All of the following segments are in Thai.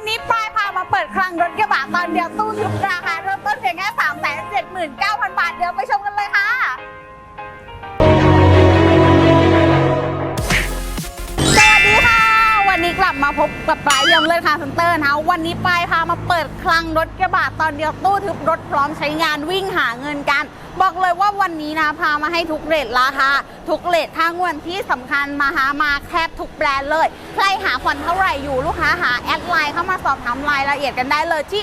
วันนี้ปลายพามาเปิดคลังรถกระบะตอนเดียวตู้ทึบราคาเริ่มต้นเพียงแค่3 7 9 0 0 0 บาทเดี๋ยวไปชมกันเลยค่ะ ลับมาพบกับปลายยำเลยค่ะซันเตอร์นะคะวันนี้ปลายพามาเปิดคลังรถกระบะตอนเดียวตู้ทึบรถพร้อมใช้งานวิ่งหาเงินกัน บอกเลยว่าวันนี้นะพามาให้ทุกเรทราคาทุกเรททางวันที่สำคัญมาหามาแทบทุกแบรนด์เลย ใครหาผ่อนเท่าไหร่อยู่ลูกค้าหาแอดไลน์เข้ามาสอบถามรายละเอียดกันได้เลยที่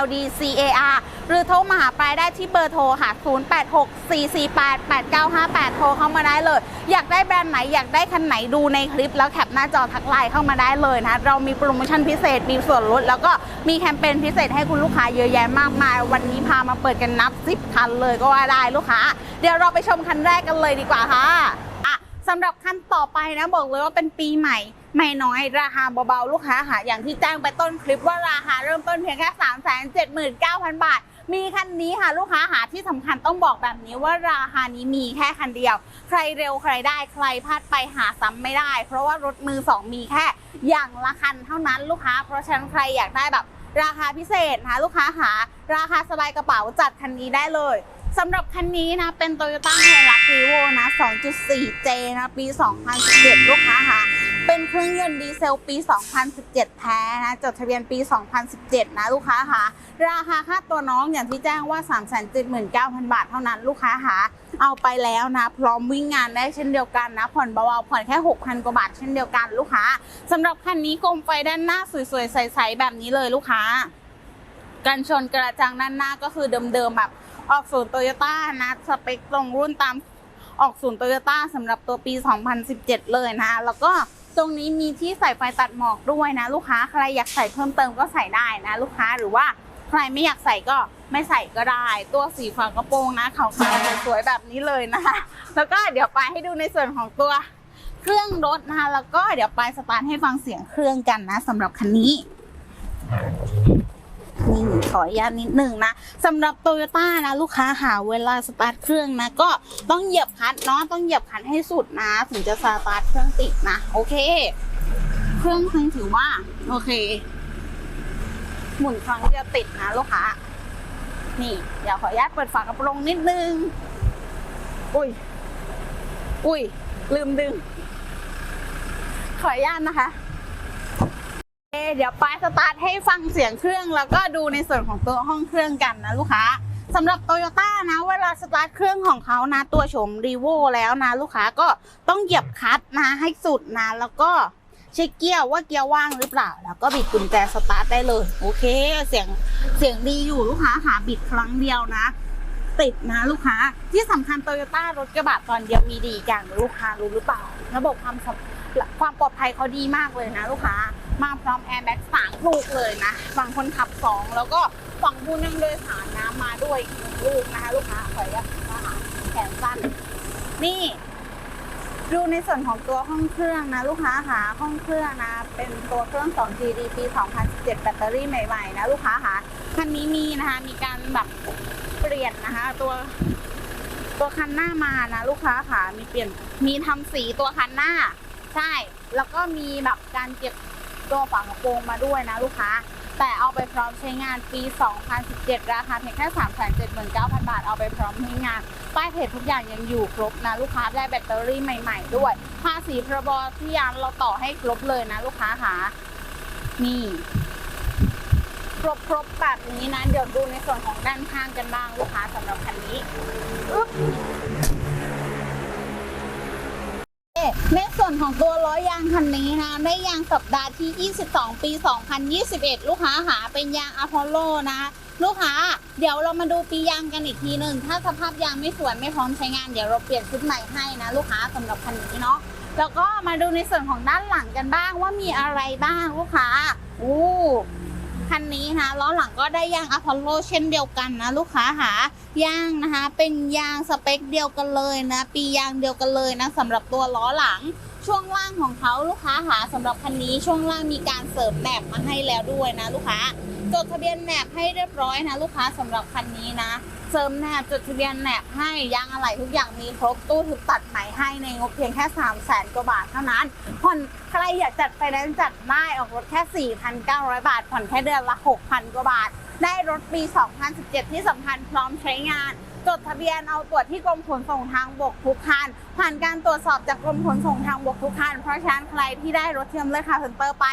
@ldcar รือโทรมาหาปลายได้ที่เบอร์โทรค่ะ 0864488958 โทรเข้ามาได้เลย อยากได้แบรนด์ไหนอยากได้คันไหนดูในคลิป แล้วแคปหน้าจอทักไลน์เข้ามาได้เลยนะ เรามีโปรโมชั่นพิเศษ มีส่วนลด แล้วก็มีแคมเปญพิเศษให้คุณลูกค้าเยอะแยะมากมาย วันนี้พามาเปิดกันนับ 10 คันเลยก็ว่าได้ลูกค้า เดี๋ยวเราไปชมคันแรกกันเลยดีกว่าค่ะอะสำหรับคันต่อไปนะบอกเลยว่าเป็นปีใหม่ไม่น้อยราคาเบาๆ ลูกค้าค่ะอย่างที่แจ้งไปต้นคลิปว่าราคาเริ่มต้นเพียงแค่ 3 7 9 0 0 0 บาท มีคันนี้ค่ะลูกค้าหาที่สำคัญต้องบอกแบบนี้ว่าราคานี้มีแค่คันเดียว ใครเร็วใครได้ใครพลาดไปหาซ้ำไม่ได้ เพราะว่ารถมือสองมีแค่ อย่างละคันเท่านั้นลูกค้า เพราะฉะนั้นใครอยากได้แบบ ราคาพิเศษนะคะลูกค้าหาราคาสบายกระเป๋าจัดคันนี้ได้เลยสำหรับคันนี้นะเป็น Toyota h i l u x r e v o นะ 2.4J นะ ปี 2017 ลูกค้าค่ะ เป็นเครื่องยนต์ดีเซลปี 2017 แท้นะ จดทะเบียนปี 2017 นะลูกค้าค่ะ ราคาค่าตัวน้องอย่างที่แจ้งว่า 379,000 บาทเท่านั้นลูกค้าค่ะ เอาไปแล้วนะ พร้อมวิ่งงานได้เช่นเดียวกันนะ ผ่อนเบาๆ ผ่อนแค่ 6,000 กว่าบาทเช่นเดียวกันลูกค้าสำหรับคันนี้โคมไฟด้านหน้าสวยๆ ใสๆ แบบนี้เลยลูกค้า กันชนกระจังด้านหน้าก็คือเดิมๆแบบออกศูนย์โตโยต้านะ สเปคตรงรุ่นตามออกศูนย์โตโยต้าสำหรับตัวปี 2017 เลยนะ แล้วก็ ตรงนี้มีที่ใส่ไฟตัดหมอกด้วยนะ ลูกค้าใครอยากใส่เพิ่มเติมก็ใส่ได้นะ ลูกค้าหรือว่าใครไม่อยากใส่ก็ไม่ใส่ก็ได้ ตัวสีฝากระโปรงนะขาวๆสวยแบบนี้เลยนะคะ แล้วก็เดี๋ยวไปให้ดูในส่วนของตัวเครื่องรถนะคะแล้วก็เดี๋ยวไปสตาร์ทให้ฟังเสียงเครื่องกันนะสำหรับคันนี้ นี่ขออนุญาตนิดหนึ่งนะสำหรับโตโยต้านะลูกค้าหาเวลาสตาร์ทเครื่องนะก็ต้องเหยียบคลัตช์เนาะต้องเหยียบคลัตช์ให้สุดนะ ถึงจะสตาร์ทเครื่องติดนะ โอเค เครื่องคงถือว่า โอเค หมุนครั้งเดียวติดนะลูกค้านี่เดี๋ยวขออนุญาตเปิดฝากระโปรงนิดนึง อุ้ย อุ้ย ลืมดึง ขออนุญาตนะคะ เดี๋ยวปลายสตาร์ทให้ฟังเสียงเครื่องแล้วก็ดูในส่วนของตัวห้องเครื่องกันนะลูกค้าสำหรับโตโยต้านะเวลาสตาร์ทเครื่องของเขานะตัวโฉมรีโวแล้วนะลูกค้าก็ต้องเหยียบคลัตช์นะให้สุดนะแล้วก็เช็คเกียร์ว่าเกียร์ว่างหรือเปล่า แล้วก็บิดกุญแจสตาร์ทได้เลย โอเค เสียงเสียงดีอยู่ลูกค้าหาบิดครั้งเดียวนะ ติดนะลูกค้าที่สำคัญโตโยต้ารถกระบะตอนเดียวมีดีอย่างลูกค้ารู้หรือเปล่า ระบบความสำ ความปลอดภัยเขาดีมากเลยนะลูกค้า มาพร้อมแอร์แบ็กสามลูกเลยนะ ฝั่งคนขับสองแล้วก็ฝั่งผู้นั่งโดยสารน้ำมาด้วยอีกหนึ่งลูกนะคะ ลูกค้าขออนุญาตนะคะแขนสั้น นี่ดูในส่วนของตัวห้องเครื่องนะ ลูกค้าหาห้องเครื่องนะ เป็นตัวเครื่อง 2GD ปี 2017 แบตเตอรี่ใหม่ๆนะ ลูกค้าหาคันนี้มีนะคะมีการแบบเปลี่ยนนะคะ ตัวตัวคันหน้ามานะ ลูกค้าค่ะมีเปลี่ยนมีทำสีตัวคันหน้า ใช่ แล้วก็มีแบบการเก็บตัวฝากระโปรงมาด้วยนะลูกค้า แต่เอาไปพร้อมใช้งานปี 2017 ราคาเพียงแค่ 379,000 บาท เอาไปพร้อมใช้งาน ป้ายเพจทุกอย่างยังอยู่ครบนะลูกค้า ได้แบตเตอรี่ใหม่ ๆ ด้วย ภาษีพรบที่ยานเราต่อให้ครบเลยนะลูกค้าค่ะ นี่ครบครบๆแบบนี้นะ เดี๋ยวดูในส่วนของด้านข้างกันบ้างลูกค้าสำหรับคันนี้อึ๊บ ในส่วนของตัวล้อยางคันนี้นะได้ยางสัปดาห์ที่ 22 ปี 2021 ลูกค้าหาเป็นยางอพอลโลนะ ลูกค้า เดี๋ยวเรามาดูปียางกันอีกทีหนึ่งถ้าสภาพยางไม่สวยไม่พร้อมใช้งานเดี๋ยวเราเปลี่ยนชุดใหม่ให้นะ ลูกค้าสำหรับคันนี้เนาะแล้วก็มาดูในส่วนของด้านหลังกันบ้างว่ามีอะไรบ้างลูกค้าอู้ คันนี้นะล้อหลังก็ได้ยางอพอลโลเช่นเดียวกันนะลูกค้าหายางนะคะ เป็นยางสเปคเดียวกันเลยนะ ปียางเดียวกันเลยนะสำหรับตัวล้อหลัง ช่วงล่างของเขาลูกค้าหาสำหรับคันนี้ช่วงล่างมีการเสริมแหนบมาให้แล้วด้วยนะลูกค้าจดทะเบียนแหนบให้เรียบร้อยนะลูกค้าสำหรับคันนี้นะ เสริมแหนบจดทะเบียนแหนบให้ยางอะไหล่ทุกอย่างมีครบตู้ถูกตัดใหม่ให้ในงบเพียงแค่3 0 0แสนกว่าบาทเท่านั้น ผ่อนใครอยากจัดไฟแนนซ์จัดได้ออกรถแค่ 4,900 บาท ผ่อนแค่เดือนละ 6,000 กว่าบาท ได้รถปี 2017 ที่สำคัญพร้อมใช้งาน จดทะเบียนเอาตรวจที่กรมขนส่งทางบกทุกคัน ผ่านการตรวจสอบจากกรมขนส่งทางบกทุกคัน เพราะฉะนั้นใครที่ได้รถเทียมเลือดคาร์เซนเตอร์ไป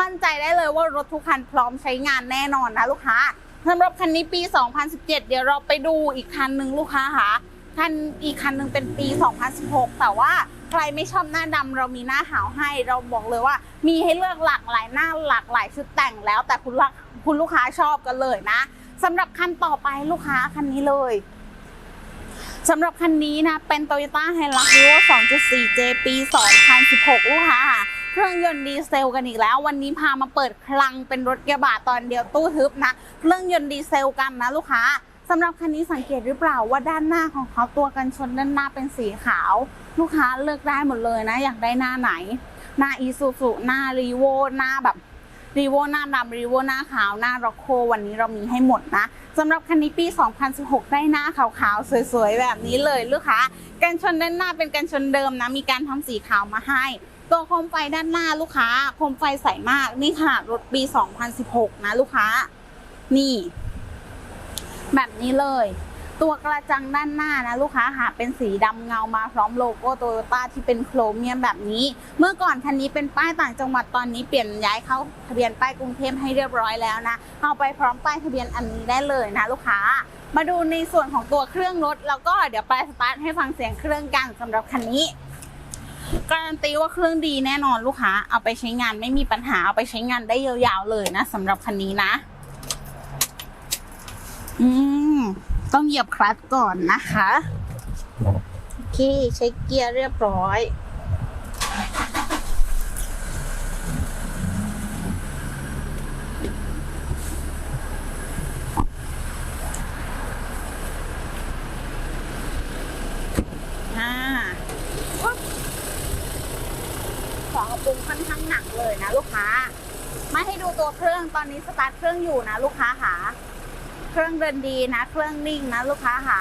มั่นใจได้เลยว่ารถทุกคันพร้อมใช้งานแน่นอนนะลูกค้าสำหรับคันนี้ปี 2017 เดี๋ยวเราไปดูอีกคันหนึ่งลูกค้าค่ะคันอีกคันหนึ่งเป็นปี 2016 แต่ว่าใครไม่ชอบหน้าดำเรามีหน้าขาวให้ เราบอกเลยว่า มีให้เลือกหลากหลายหน้าหลากหลายชุดแต่งแล้ว แต่คุณคุณลูกค้าชอบกันเลยนะสำหรับคันต่อไปลูกค้าคันนี้เลย สำหรับคันนี้นะ เป็น Toyota h i l u x Evo 2.4J ปี 2016 ลูกค้าค่ะ เครื่องยนต์ดีเซลกันอีกแล้ว วันนี้พามาเปิดคลังเป็นรถกระบะตอนเดียวตู้ทึบนะ เครื่องยนต์ดีเซลกันนะลูกค้าสำหรับคันนี้สังเกตหรือเปล่าว่าด้านหน้าของเขาตัวกันชนด้านหน้าเป็นสีขาว ลูกค้าเลือกได้หมดเลยนะ อยากได้หน้าไหน หน้าอีซูซูหน้ารีโวหน้าแบบรีโวหน้าดำรีโวหน้าขาวหน้าร็อกโควันนี้เรามีให้หมดนะ สำหรับคันนี้ปี 2016 ได้หน้าขาวๆ สวยๆ แบบนี้เลยลูกค้า กันชนด้านหน้าเป็นกันชนเดิมนะ มีการทำสีขาวมาให้ ตัวโคมไฟด้านหน้าลูกค้า โคมไฟใสมาก นี่ขนาดรถปี 2016 นะลูกค้า นี่ แบบนี้เลย ตัวกระจังด้านหน้านะลูกค้าหาเป็นสีดำเงามาพร้อมโลโก้โตโยต้าที่เป็นโครเมียมแบบนี้ เมื่อก่อนคันนี้เป็นป้ายต่างจังหวัดตอนนี้เปลี่ยนย้ายเข้าทะเบียนป้ายกรุงเทพให้เรียบร้อยแล้วนะเอาไปพร้อมป้ายทะเบียนอันนี้ได้เลยนะลูกค้า มาดูในส่วนของตัวเครื่องรถแล้วก็เดี๋ยวไปสตาร์ทให้ฟังเสียงเครื่องกันสำหรับคันนี้การันตีว่าเครื่องดีแน่นอนลูกค้าเอาไปใช้งานไม่มีปัญหาเอาไปใช้งานได้ยาวๆเลยนะสำหรับคันนี้นะ อืม ต้องเหยียบคลัตช์ก่อนนะคะ โอเค ใช้เกียร์เรียบร้อย อ่าของกระปุงค่อนข้างหนักเลยนะลูกค้า มาให้ดูตัวเครื่องตอนนี้สตาร์ทเครื่องอยู่นะลูกค้าค่ะ เครื่องเดินดีนะ เครื่องนิ่งนะลูกค้าหา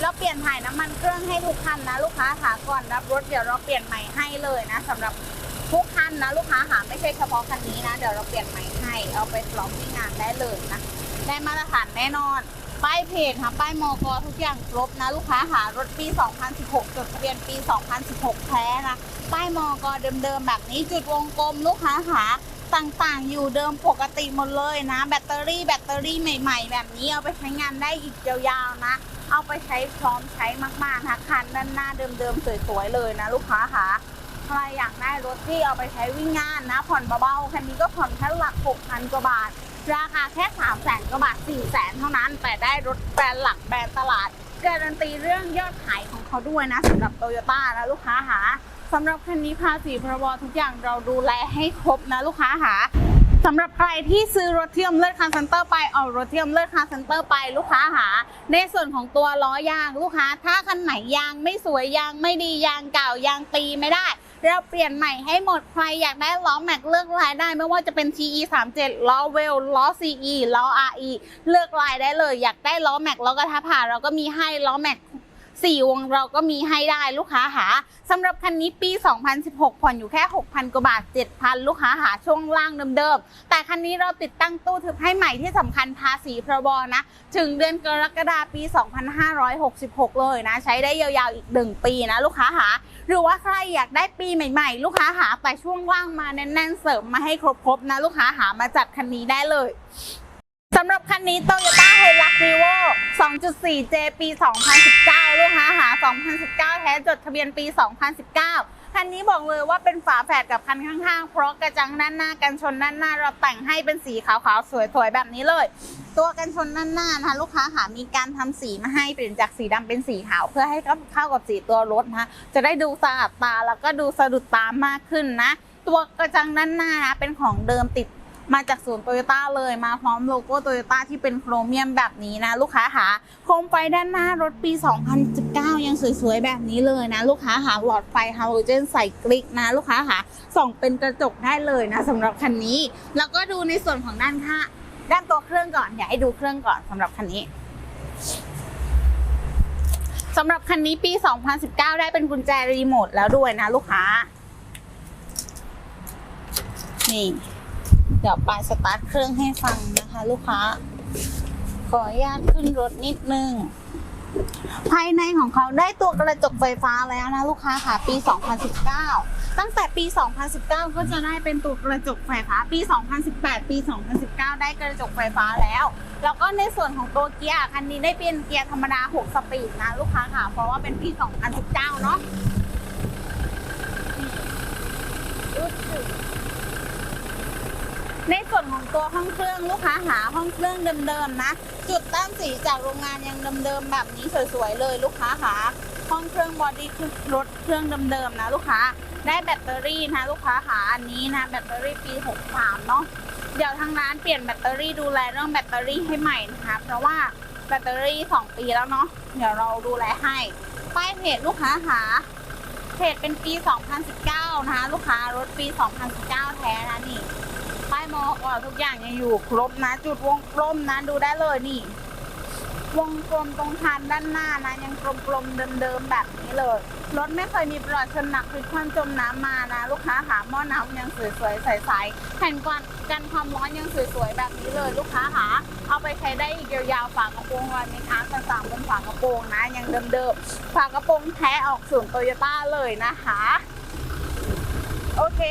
เราเปลี่ยนถ่ายน้ำมันเครื่องให้ทุกคันนะ ลูกค้าหาก่อนรับรถเดี๋ยวเราเปลี่ยนใหม่ให้เลยนะสำหรับทุกคันนะลูกค้าหาไม่ใช่เฉพาะคันนี้นะเดี๋ยวเราเปลี่ยนใหม่ให้เอาไปพร้อมที่งานได้เลยนะได้มาตรฐานแน่นอนป้ายเพจค่ะป้ายมอกทุกอย่างครบนะ ลูกค้าหารถปี 2016 จดทะเบียนปี 2016 แท้นะป้ายมอกเดิมๆแบบนี้จุดวงกลมลูกค้าหา ต่างๆ อยู่เดิมปกติหมดเลยนะ แบตเตอรี่แบตเตอรี่ใหม่ ๆ แบบนี้เอาไปใช้งานได้อีกยาวๆนะ เอาไปใช้พร้อมใช้มากๆนะคันด้านหน้าเดิมๆสวยๆเลยนะ ลูกค้าค่ะใครอยากได้รถที่เอาไปใช้วิ่งงานนะ ผ่อนเบาๆคันนี้ก็ผ่อนแค่หลัก6,000กว่าบาท ราคาแค่3 0 0แสนกว่าบาท4 0 0แสนเท่านั้น แต่ได้รถแบรนด์หลักแบรนด์ตลาดการันตีเรื่องยอดขายของเขาด้วยนะสำหรับโตโยต้านะลูกค้าหา สำหรับคันนี้ภาษีพรบทุกอย่างเราดูแลให้ครบนะลูกค้าหาสำหรับใครที่ซื้อรถเทียมเลือดคาร์เซนเตอร์ไปเอารถเทียมเลือดคาร์เซนเตอร์ไปลูกค้าหา ในส่วนของตัวล้อยางลูกค้า ถ้าคันไหนยางไม่สวยยางไม่ดียางเก่ายางตีไม่ได้ เราเปลี่ยนใหม่ให้หมดใครอยากได้ล้อแม็กเลือกลายได้ไม่ว่าจะเป็น TE 3 7ล้อเวลล้อ CE ล้อ RE เลือกลายได้เลย อยากได้ล้อแม็กล้อกระทะผ่าเราก็มีให้ล้อแม็ก สี่วงเราก็มีให้ได้ลูกค้าหาสำหรับคันนี้ปี 2016 ผ่อนอยู่แค่ 6,000 กว่าบาท 7,000 ลูกค้าหาช่วงล่างเดิมๆ แต่คันนี้เราติดตั้งตู้ทึบให้ใหม่ที่สำคัญภาษีพรบนะ ถึงเดือนกรกฎาคมปี 2566 เลยนะ ใช้ได้ยาวๆ อีก 1 ปีนะ ลูกค้าหา หรือว่าใครอยากได้ปีใหม่ๆ ลูกค้าหาแต่ช่วงล่างมาแน่นๆ เสริมมาให้ครบๆนะ ลูกค้าหามาจัดคันนี้ได้เลย สำหรับคันนี้ Toyota Hilux Revo 2.4J ปี 2019 ลูกค้าหา 2019 แท้จดทะเบียนปี 2019 คันนี้บอกเลยว่าเป็นฝาแฝดกับคันข้างๆ เพราะกระจังด้านหน้ากันชนด้านหน้าเราแต่งให้เป็นสีขาวๆ สวยๆ แบบนี้เลย ตัวกันชนด้านหน้านะคะลูกค้าหามีการทำสีมาให้เปลี่ยนจากสีดำเป็นสีขาว เพื่อให้เข้ากับสีตัวรถนะคะจะได้ดูสะอาดตาแล้วก็ดูสะดุดตามากขึ้นนะ ตัวกระจังด้านหน้านะเป็นของเดิมติด มาจากศูนย์โตโยต้าเลยมาพร้อมโลโก้โตโยต้าที่เป็นโครเมียมแบบนี้นะ ลูกค้าค่ะโคมไฟด้านหน้ารถปี 2019 ยังสวยๆ แบบนี้เลยนะ ลูกค้าค่ะหลอดไฟฮาโลเจนใส่กลิกนะ ลูกค้าค่ะส่องเป็นกระจกได้เลยนะสำหรับคันนี้ แล้วก็ดูในส่วนของด้านข้างด้านตัวเครื่องก่อนอยากให้ดูเครื่องก่อนสำหรับคันนี้สำหรับคันนี้ปี 2019 ได้เป็นกุญแจรีโมทแล้วด้วยนะลูกค้า นี่ เดี๋ยวปายสตาร์ทเครื่องให้ฟังนะคะ ลูกค้า ขออนุญาตขึ้นรถนิดนึง ภายในของเขาได้ตัวกระจกไฟฟ้าแล้วนะลูกค้าค่ะ ปี 2019 ตั้งแต่ปี 2019 ก็จะได้เป็นตัวกระจกไฟฟ้า ปี 2018 ปี 2019 ได้กระจกไฟฟ้าแล้ว แล้วก็ในส่วนของตัวเกียร์คันนี้ได้เป็นเกียร์ธรรมดา 6 สปีดนะลูกค้าค่ะ เพราะว่าเป็นปี 2019 เนาะ ในส่วนของตัวห้องเครื่องลูกค้าหาห้องเครื่องเดิมๆนะ จุดตั้งสีจากโรงงานยังเดิมๆแบบนี้สวยๆเลยลูกค้าค่ะห้องเครื่องบอดี้รถเครื่องเดิมๆนะลูกค้าได้แบตเตอรี่นะลูกค้าค่ะอันนี้นะแบตเตอรี่ปี 63 เนาะเดี๋ยวทางร้านเปลี่ยนแบตเตอรี่ดูแลเรื่องแบตเตอรี่ให้ใหม่นะคะเพราะว่าแบตเตอรี่ 2 ปีแล้วเนาะเดี๋ยวเราดูแลให้ป้ายเพจลูกค้าหาเพจเป็นปี 2019 นะคะลูกค้ารถปี 2019 แท้นะนี่ มอกอทุกอย่างยังอยู่ครบนะ จุดวงกลมนะดูได้เลยนี่ วงกลมตรงทานด้านหน้านะ ยังกลมๆเดิมๆแบบนี้เลย รถไม่เคยมีประวัติชนหนักพลิกคว่ำจมน้ำมานะ ลูกค้าหาหม้อน้ำยังสวยๆใสๆแผ่นกันกันความร้อนยังสวยๆแบบนี้เลย ลูกค้าหาเอาไปใช้ได้อีกยาวๆฝากระโปรงรอยเมคอัพต่างๆบนฝากระโปรงนะ ยังเดิมๆฝากระโปรงแท้ออกศูนโตโยต้าเลยนะคะ โอเค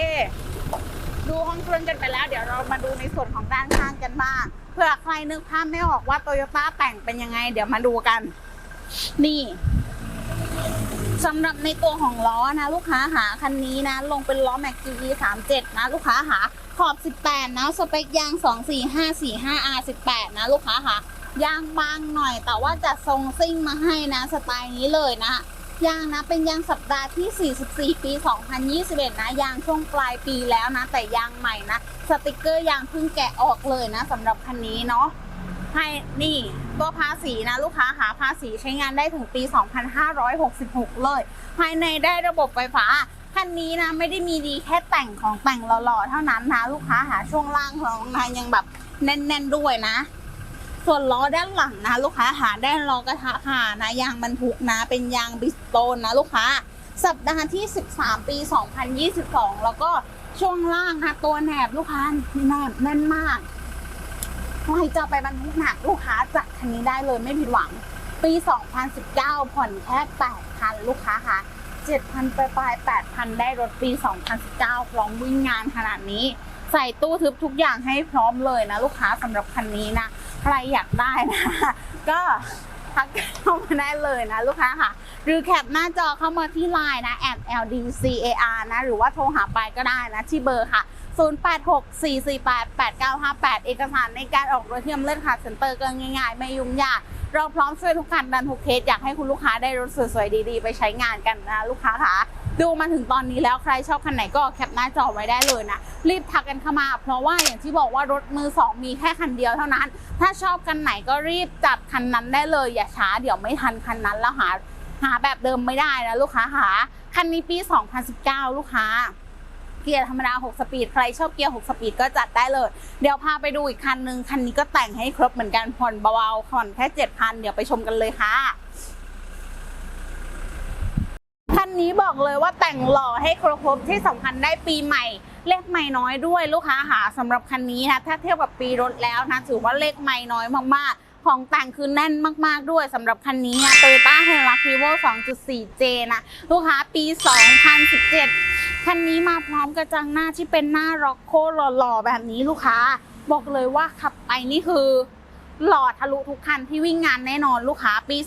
ดูห้องเครื่องกันไปแล้ว เดี๋ยวเรามาดูในส่วนของด้านข้างกันบ้างเผื่อใครนึกภาพไม่ออกว่าโตโยต้าแต่งเป็นยังไง เดี๋ยวมาดูกัน นี่สำหรับในตัวของล้อนะลูกค้าหาคันนี้นะ ลงเป็นล้อแม็กจีสามเจ็ดนะลูกค้าหาขอบ 18 นะ สเปคยาง 24545 R 18นะลูกค้าหายางบางหน่อย แต่ว่าจะทรงซิ่งมาให้นะสไตล์นี้เลยนะ ยางนะเป็นยางสัปดาห์ที่ 44 ปี 2021 นะยางช่วงปลายปีแล้วนะ แต่ยางใหม่นะสติกเกอร์ยางเพิ่งแกะออกเลยนะสำหรับคันนี้เนาะให้นี่ตัวภาษีนะลูกค้าหาภาษีใช้งานได้ถึงปี 2566 เลย ภายในได้ระบบไฟฟ้าคันนี้นะไม่ได้มีดีแค่แต่งของแต่งหล่อๆเท่านั้นนะลูกค้าหาช่วงล่างของนายยังแบบแน่นๆด้วยนะ ส่วนล้อด้านหลังนะลูกค้าหาได้ล้อกระทะค่ะนะยางบรรทุกนะเป็นยางบิสโตนนะลูกค้าสัปดาห์ที่ 13 ปี 2022 แล้วก็ช่วงล่างนะตัวแหนบลูกค้าแหนบแน่นมากใครจะไปบรรทุกหนักลูกค้าจัดคันนี้ได้เลยไม่ผิดหวัง ปี 2019 ผ่อนแค่ 8,000 ลูกค้าค่ะ 7,000ปลายปลาย 8,000 ได้รถปี 2019 พร้อมวิ่งงานขนาดนี้ ใส่ตู้ทึบทุกอย่างให้พร้อมเลยนะ ลูกค้าสำหรับคันนี้นะ รอยากได้นะ ก็ทักเข้ามาได้เลยนะลูกค้าค่ะ หรือแคปหน้าจอเข้ามาที่ไลน์นะ @ldcar นะ หรือว่าโทรหาไปก็ได้นะ ที่เบอร์ค่ะ 0864488958 เอกสารในการออกรถเทียมเลือดค่ะเซ็นเตอร์ก็ง่ายๆ ไม่ยุ่งยาก เราพร้อมช่วยทุกคันดันทุกเคส อยากให้คุณลูกค้าได้รถสวยๆดีๆ ไปใช้งานกันนะลูกค้าค่ะ ดูมาถึงตอนนี้แล้วใครชอบคันไหนก็แคปหน้าจอไว้ได้เลยนะ รีบทักกันเข้ามา เพราะว่าอย่างที่บอกว่ารถมือสองมีแค่คันเดียวเท่านั้น ถ้าชอบคันไหนก็รีบจัดคันนั้นได้เลย อย่าช้าเดี๋ยวไม่ทันคันนั้นแล้วหาหาแบบเดิมไม่ได้นะลูกค้าหาคันนี้ปี 2019 ลูกค้าเกียร์ธรรมดา 6 สปีด ใครชอบเกียร์ 6 สปีดก็จัดได้เลย เดี๋ยวพาไปดูอีกคันนึง คันนี้ก็แต่งให้ครบเหมือนกัน ผ่อนเบาๆผ่อนแค่ 7,000 เดี๋ยวไปชมกันเลยค่ะ คั นนี้บอกเลยว่าแต่งหล่อให้ครบครบที่สำคัญได้ปีใหม่ เลขไม่น้อยด้วยลูกค้าหาสำหรับคันนี้นะถ้าเทียบกับปีรถแล้วนะถือว่าเลขไม่น้อยมากๆ ของแต่งคือแน่นมากๆด้วยสำหรับคันนี้นะ Toyota Hilux Revo 2.4J นะลูกค้าปี 2017 คันนี้มาพร้อมกระจังหน้าที่เป็นหน้าร็อกโคหล่อๆแบบนี้ลูกค้า บอกเลยว่าขับไปนี่คือ หล่อทะลุทุกคันที่วิ่งงานแน่นอนลูกค้าปี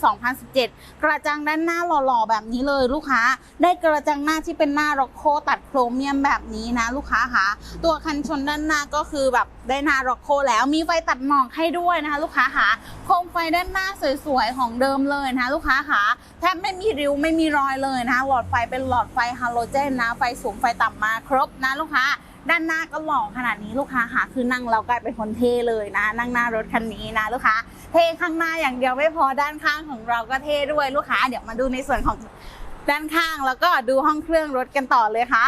2017 กระจังด้านหน้าหล่อๆแบบนี้เลยลูกค้า ได้กระจังหน้าที่เป็นหน้าร็อกโคตัดโครเมียมแบบนี้นะ ลูกค้าค่ะตัวคันชนด้านหน้าก็คือแบบได้หน้าร็อกโคแล้วมีไฟตัดหมอกให้ด้วยนะคะ ลูกค้าค่ะโคมไฟด้านหน้าสวยๆของเดิมเลยนะคะลูกค้าค่ะแทบไม่มีริ้วไม่มีรอยเลยนะคะหลอดไฟเป็นหลอดไฟฮาโลเจนนะไฟสูงไฟต่ำมาครบนะลูกค้า ด้านหน้าก็หล่อขนาดนี้ลูกค้าค่ะคือนั่งเรากลายเป็นคนเท่เลยนะ นั่งหน้ารถคันนี้นะลูกค้า เท่ข้างหน้าอย่างเดียวไม่พอด้านข้างของเราก็เท่ด้วยลูกค้า เดี๋ยวมาดูในส่วนของด้านข้างแล้วก็ดูห้องเครื่องรถกันต่อเลยค่ะ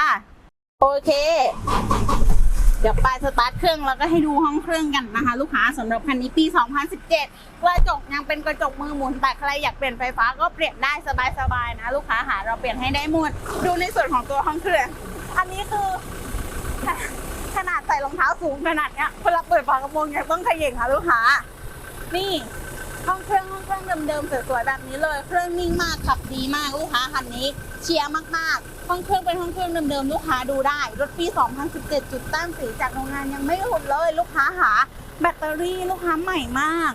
โอเค เดี๋ยวไปสตาร์ทเครื่องแล้วก็ให้ดูห้องเครื่องกันนะคะ ลูกค้าสำหรับคันนี้ปี 2017 กระจกยังเป็นกระจกมือหมุนแต่ใครอยากเปลี่ยนไฟฟ้าก็เปลี่ยนได้สบายๆนะ ลูกค้าหาเราเปลี่ยนให้ได้หมดดูในส่วนของตัวห้องเครื่อง อันนี้คือ ขนาดใส่รองเท้าสูงขนาดเนี้ยเวลาเปิดฝากระโปรงยังต้องขย่งค่ะลูกค้า นี่ห้องเครื่องห้องเครื่องเดิมๆสวยๆแบบนี้เลย เครื่องนิ่งมากขับดีมากลูกค้าคันนี้ เชียร์มากๆ ห้องเครื่องเป็นห้องเครื่องเดิมๆลูกค้าดูได้ รถปี 2017 จุดแต้มสีจากโรงงานยังไม่หลุดเลย ลูกค้าหาแบตเตอรี่ลูกค้าใหม่มาก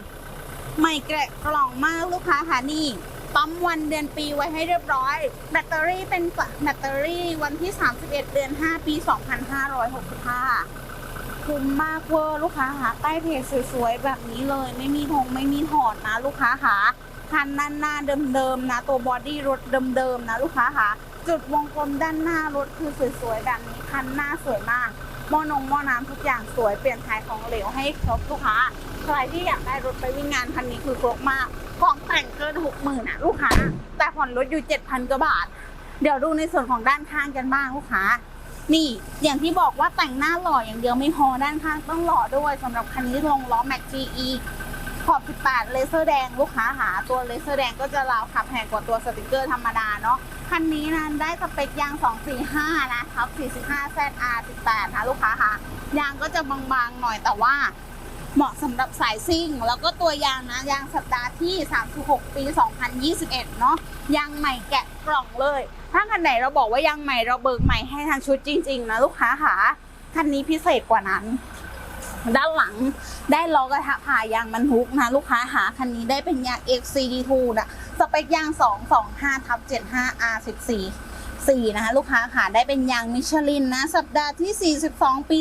ใหม่แกะกล่องมากลูกค้าค่ะนี่ ปั๊มวันเดือนปีไว้ให้เรียบร้อย แบตเตอรี่เป็นแบตเตอรี่วันที่ 31 เดือน 5 ปี 2565คุ้มมากเวอร์ลูกค้าหาใต้เพจสวยๆ แบบนี้เลย ไม่มีทงไม่มีถอดนะลูกค้าหาคันด้านหน้าเดิมๆนะ ตัวบอดี้รถเดิมๆนะลูกค้าหาจุดวงกลมด้านหน้ารถคือสวยๆแบบนี้คันหน้าสวยมากหม้อนงหม้อน้ำทุกอย่างสวยเปลี่ยนถ่ายของเหลวให้ครบลูกค้าใครที่อยากได้รถไปวิ่งงานคันนี้คือครบมาก ของแต่งเกินหกหมื่นอะลูกค้า แต่ผ่อนรถอยู่เจ็ดพันกว่าบาท เดี๋ยวดูในส่วนของด้านข้างกันบ้างลูกค้า นี่อย่างที่บอกว่าแต่งหน้าหล่ออย่างเดียวไม่พอด้านข้างต้องหล่อด้วยสำหรับคันนี้ลงล้อแม็ก GE ขอบ18เลเซอร์แดงลูกค้าหาตัวเลเซอร์แดงก็จะราวขับแพงกว่าตัวสติกเกอร์ธรรมดาเนาะคันนี้นะได้สเปคยาง 245 นะครับ 45 ZR 18นะลูกค้าค่ะยางก็จะบางๆหน่อยแต่ว่า เหมาะสำหรับสายซิ่ง แล้วก็ตัวยางนะ ยางสัปดาห์ที่ 36 ปี 2021 เนาะยางใหม่แกะกล่องเลย ถ้าคันไหนเราบอกว่ายางใหม่เราเบิกใหม่ให้ทางชุดจริง ๆ นะ ลูกค้าค่ะคันนี้พิเศษกว่านั้น ด้านหลังได้ล้อกระทะผ่ายางบรรทุกนะ ลูกค้าหาคันนี้ได้เป็นยาง XCD2 นะสเปคยาง 225ทับ75 R14 4นะคะลูกค้าค่ะได้เป็นยางมิชลินนะ สัปดาห์ที่ 42 ปี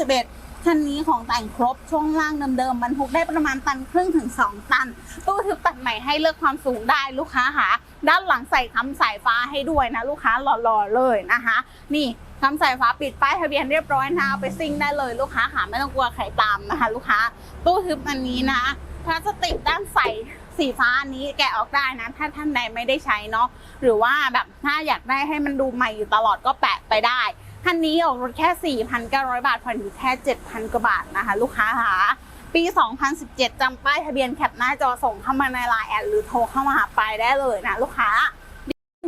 2021 คันนี้ของแต่งครบช่วงล่างเดิมๆบรรทุกได้ประมาณตันครึ่งถึง 2 ตัน ตู้ทึบตัดใหม่ให้เลือกความสูงได้ลูกค้าหาด้านหลังใส่คำสายฟ้าให้ด้วยนะ ลูกค้าหล่อๆเลยนะคะ นี่คำสายฟ้าปิดป้ายทะเบียนเรียบร้อยนะเอาไปซิ่งได้เลยลูกค้าหาไม่ต้องกลัวใครตามนะคะ ลูกค้า ตู้ทึบอันนี้นะพลาสติกด้านใสสีฟ้าอันนี้แกะออกได้นะ ถ้าท่านใดไม่ได้ใช้เนาะหรือว่าแบบถ้าอยากได้ให้มันดูใหม่อยู่ตลอดก็แปะไปได้ คันนี้ออกรถแค่ 4,900 บาท ผ่อนอยู่แค่ 7,000 กว่าบาทนะคะ ลูกค้าคะปี 2017 จำป้ายทะเบียนแคปหน้าจอส่งเข้ามาในไลน์แอดหรือโทรเข้ามาหาไปได้เลยนะ ลูกค้า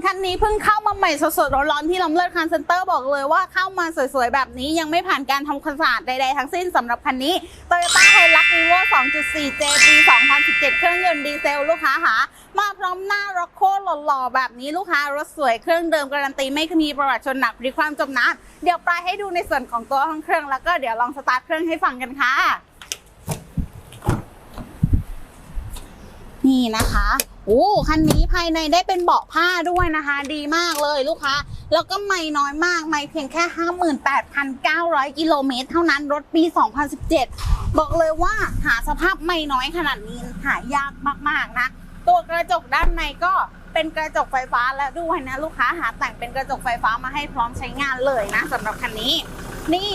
คันนี้เพิ่งเข้ามาใหม่สดๆร้อนๆที่ลำเลิศคันเซ็นเตอร์บอกเลยว่าเข้ามาสวยๆ แบบนี้ยังไม่ผ่านการทำความสะอาดใดๆ ทั้งสิ้นสำหรับคันนี้ Toyota Hilux Evo 2.4J ปี 2017 เครื่องยนต์ดีเซล ลูกค้าหา มาพร้อมหน้าร็อกโคหล่อๆแบบนี้ลูกค้ารถสวยเครื่องเดิมการันตีไม่มีประวัติชนหนักหรือความจมน้ำเดี๋ยวปลายให้ดูในส่วนของตัวห้องเครื่องแล้วก็เดี๋ยวลองสตาร์ทเครื่องให้ฟังกันค่ะ นี่นะคะโอ้คันนี้ภายในได้เป็นเบาะผ้าด้วยนะคะ ดีมากเลยลูกค้า แล้วก็ไม่น้อยมากไม่เพียงแค่ 58,900 กิโลเมตร เท่านั้นรถปี 2017 บอกเลยว่าหาสภาพไม่น้อยขนาดนี้หายากมากๆนะ ตัวกระจกด้านในก็เป็นกระจกไฟฟ้าแล้วด้วยนะลูกค้าหาแต่งเป็นกระจกไฟฟ้ามาให้พร้อมใช้งานเลยนะสำหรับคันนี้ นี่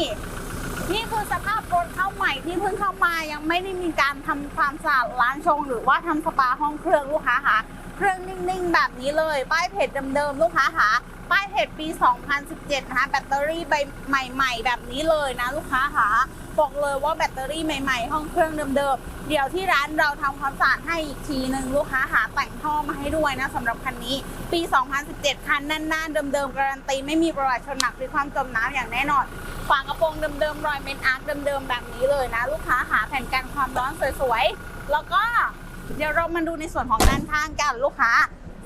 นี่คือสภาพรถเข้าใหม่ที่เพิ่งเข้ามายังไม่ได้มีการทำความสะอาดล้างชง หรือว่าทำสปาห้องเครื่องลูกค้าหาเครื่องนิ่งๆ แบบนี้เลย ป้ายเพจเดิมๆลูกค้าหา ป้ายเพจปี 2017 นะคะ แบตเตอรี่ใบใหม่ ๆ แบบนี้เลยนะลูกค้าหาบอกเลยว่าแบตเตอรี่ใหม่ๆ ห้องเครื่องเดิมๆ เดี๋ยวที่ร้านเราทำความสะอาดให้อีกทีหนึ่งลูกค้าหาแต่งท่อมาให้ด้วยนะสำหรับคันนี้ ปี 2017 คันหน้าๆเดิมๆ การันตีไม่มีประวัติชนหนักหรือความจมน้ำอย่างแน่นอนฝากระโปรงเดิมๆ รอยเมนอาร์คเดิมๆ แบบนี้เลยนะ ลูกค้าหาแผ่นกันความร้อนสวยๆ แล้วก็เดี๋ยวเรามาดูในส่วนของด้านข้างกันลูกค้า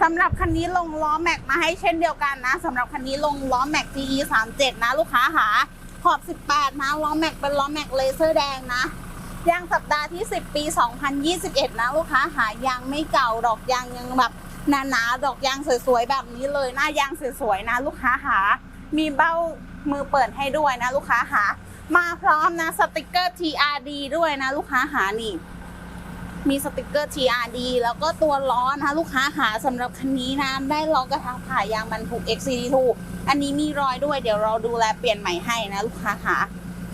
สำหรับคันนี้ลงล้อแม็กมาให้เช่นเดียวกันนะสำหรับคันนี้ลงล้อแม็ก GE 37นะลูกค้าหาขอบ 18 นะล้อแม็กเป็นล้อแม็กเลเซอร์แดงนะยางสัปดาห์ที่ 10 ปี 2021 นะลูกค้าหายางไม่เก่าดอกยางยังแบบหนาๆดอกยางสวยๆแบบนี้เลยหน้ายางสวยๆนะ ลูกค้าหา มีเบ้ามือเปิดให้ด้วยนะ ลูกค้าหา มาพร้อมนะสติกเกอร์ TRD ด้วยนะ ลูกค้าหานี่ มีสติกเกอร์ TRD แล้วก็ตัวล้อนะคะลูกค้าหาสำหรับคันนี้นะได้ล้อกระทะผ่ายางบรรทุก XCD2 อันอันนี้มีรอยด้วยเดี๋ยวเราดูแลเปลี่ยนใหม่ให้นะลูกค้าค่ะ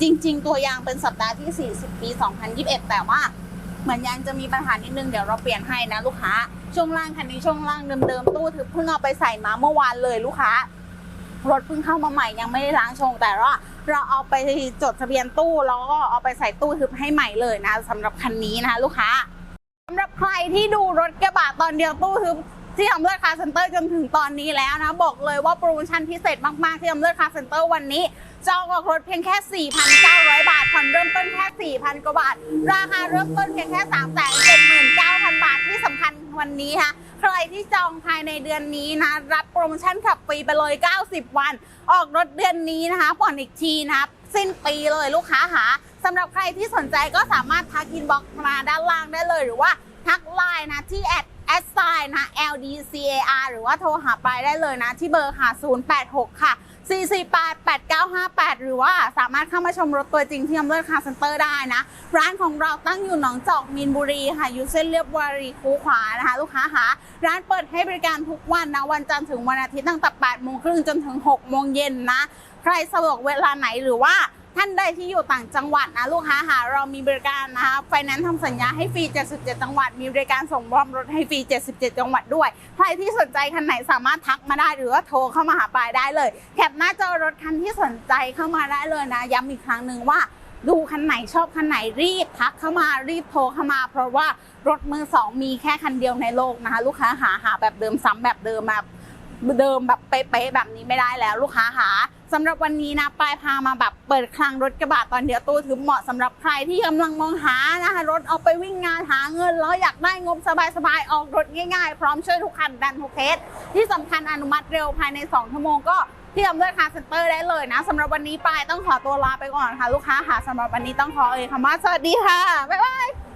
จริง ๆ ตัวยางเป็นสัปดาห์ที่ 40 ปี 2021 แต่ว่าเหมือนยางจะมีปัญหานิดนึงเดี๋ยวเราเปลี่ยนให้นะลูกค้า ช่วงล่างคันนี้ช่วงล่างเดิมๆตู้ทึบเพิ่งเอาไปใส่มาเมื่อวานเลยลูกค้ารถเพิ่งเข้ามาใหม่ยังไม่ได้ล้างชง แต่ว่าเราเอาไปจดทะเบียนตู้แล้วก็เอาไปใส่ตู้ทึบให้ใหม่เลยนะสำหรับคันนี้นะคะลูกค้า สำหรับใครที่ดูรถกระบะตอนเดียวตู้ทึบที่อำเภอคาเซ็นเตอร์จนถึงตอนนี้แล้วนะ บอกเลยว่าโปรโมชั่นพิเศษมาก ๆ ที่อำเภอคาเซ็นเตอร์วันนี้จองออกรถเพียงแค่ 4,900 บาทผ่อนเริ่มต้นแค่ 4,000 กว่าบาท ราคาเริ่มต้นเพียงแค่ 379,000 บาทที่สำคัญวันนี้ค่ะ ใครที่จองภายในเดือนนี้นะ รับโปรโมชั่นขับฟรีไปเลย 90 วัน ออกรถเดือนนี้นะคะผ่อนอีกทีนะครับสิ้นปีเลยลูกค้าหาสำหรับใครที่สนใจก็สามารถทักอินบ็อกซ์มาด้านล่างได้เลยหรือว่าทักไลน์นะที่แอด แอดไซน์นะ LDCAR หรือว่าโทรหาไปได้เลยนะที่เบอร์ค่ะ 086 ค่ะ 448 8958 หรือว่าสามารถเข้ามาชมรถตัวจริงที่อำเภอคาร์เซ็นเตอร์ได้นะ ร้านของเราตั้งอยู่หนองจอกมีนบุรีค่ะอยู่เส้นเรียบวารีคูขวานะคะ ลูกค้าหาร้านเปิดให้บริการทุกวันนะ วันจันทร์ถึงวันอาทิตย์ตั้งแต่8โมงครึ่งจนถึง6โมงเย็นนะ ใครสะดวกเวลาไหนหรือว่า ท่านใดที่อยู่ต่างจังหวัดนะลูกค้าหาเรามีบริการนะคะไฟแนนซ์ทำสัญญาให้ฟรี 77 จังหวัด มีบริการส่งมอบรถให้ฟรี 77 จังหวัดด้วย ใครที่สนใจคันไหนสามารถทักมาได้หรือว่าโทรเข้ามาหาปายได้เลยแคปหน้าจอรถคันที่สนใจเข้ามาได้เลยนะ ย้ำอีกครั้งหนึ่งว่าดูคันไหนชอบคันไหนรีบทักเข้ามารีบโทรเข้ามา เพราะว่ารถมือสองมีแค่คันเดียวในโลกนะคะ ลูกค้าหาหาแบบเดิมซ้ำแบบเดิมแบบ เดิมแบบเป๊ะๆแบบนี้ไม่ได้แล้วลูกค้าหาสำหรับวันนี้นะปลายพามาแบบเปิดคลังรถกระบะตอนเดียวตู้ถึงเหมาะสำหรับใครที่กำลังมองหานะคะรถเอาไปวิ่งงานหาเงินแล้วอยากได้งบสบายๆออกรถง่ายๆ พร้อมช่วยทุกคันดันทุกเคสที่สำคัญอนุมัติเร็วภายใน 2 ชั่วโมงก็ที่อำเภอคาเซ็นเตอร์ได้เลยนะสำหรับวันนี้ปายต้องขอตัวลาไปก่อนค่ะ ลูกค้าค่ะสำหรับวันนี้ต้องขอเอ่ยคำว่าสวัสดีค่ะบ๊ายบาย